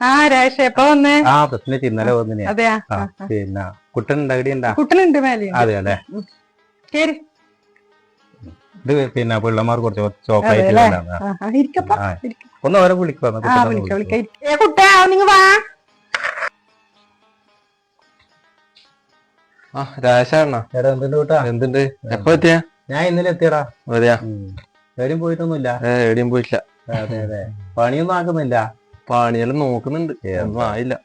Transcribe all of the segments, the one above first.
ആ രാശ എപ്പോ വന്നേ? ആ പ്രശ്നം ഇന്നലെ വന്നിന്. അതെയാ? പിന്നെ കുട്ടനുണ്ട് അകടിയുണ്ടാ കുട്ടനുണ്ട് മേലെ. അതെ അതെ. കേറി. ഇത് പിന്നെ പിള്ളമാർ കുറച്ച് ചോക്ലേറ്റ് ഒന്ന് അവരെ വിളിക്കാം കുട്ടാ നിങ്ങൾ വാ. ആ രാശാണ എടാ എന്തുണ്ട് കൂട്ടാ? എന്തുണ്ട്? എപ്പോ എത്തിയാ? ഞാൻ ഇന്നലെ എത്തിയടാ. അതെയാ? എവിടെയും പോയിട്ടൊന്നുമില്ല. എവിടെയും പോയിട്ടില്ല. അതെ അതെ. പണിയൊന്നും ആക്കുന്നില്ല. പണിയെല്ലാം നോക്കുന്നുണ്ട്. ഒന്നും ആയില്ല.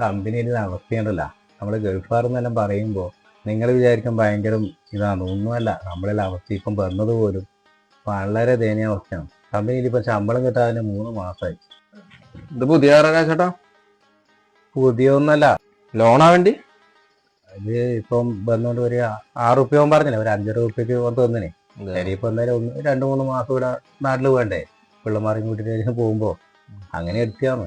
കമ്പനിയിൽ അവസ്ഥയുണ്ടല്ല. നമ്മൾ ഗൾഫാറെന്നെല്ലാം പറയുമ്പോ നിങ്ങൾ വിചാരിക്കും ഭയങ്കര ഇതാണ്. ഒന്നുമല്ല. നമ്മളെല്ലാം അവസ്ഥ ഇപ്പം വന്നത് പോലും വളരെ ദയനീയ അവസ്ഥയാണ്. കമ്പനിയിൽ ഇപ്പൊ ശമ്പളം കിട്ടാതെ മൂന്ന് മാസമായി ഇത് പുതിയ പുതിയ ഒന്നല്ല. ലോണാ വേണ്ടി? ഇത് ഇപ്പം വന്നോണ്ട് ഒരു ആറ് റുപ്യ പറഞ്ഞില്ലേ ഒരു അഞ്ചര റുപ്യക്ക് കൊണ്ട് വന്നിനെ ഇപ്പൊ എന്തായാലും ഒന്ന് രണ്ടു മൂന്ന് മാസം ഇവിടെ നാട്ടിൽ വേണ്ടേ? പിള്ളമാരും കൂട്ടിട്ട് പോകുമ്പോ. അങ്ങനെ എടുത്തിയാണ്.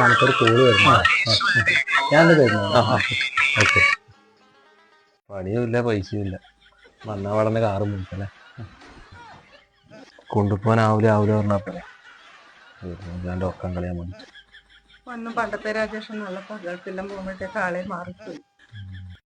നമുക്കൊരു കോൾ വരുന്നു. ഞാൻ വരുന്നു ഓക്കെ പണിയും ഇല്ല പൈസയും ഇല്ല വന്നാ വളർന്ന കാറ് മുടിക്കല്ലേ കൊണ്ടുപോകാൻ ആവില്ല ആവില്ല പറഞ്ഞാൽ ഞാൻ ഒക്കം കളിയാൻ വേണ്ടി. ഒന്നും പണ്ടത്തെ രാജേഷ് ഒന്നുമല്ല ഗൾഫെല്ലാം പോകുമ്പോഴത്തേക്ക് ആളെ മാറിപ്പോയി.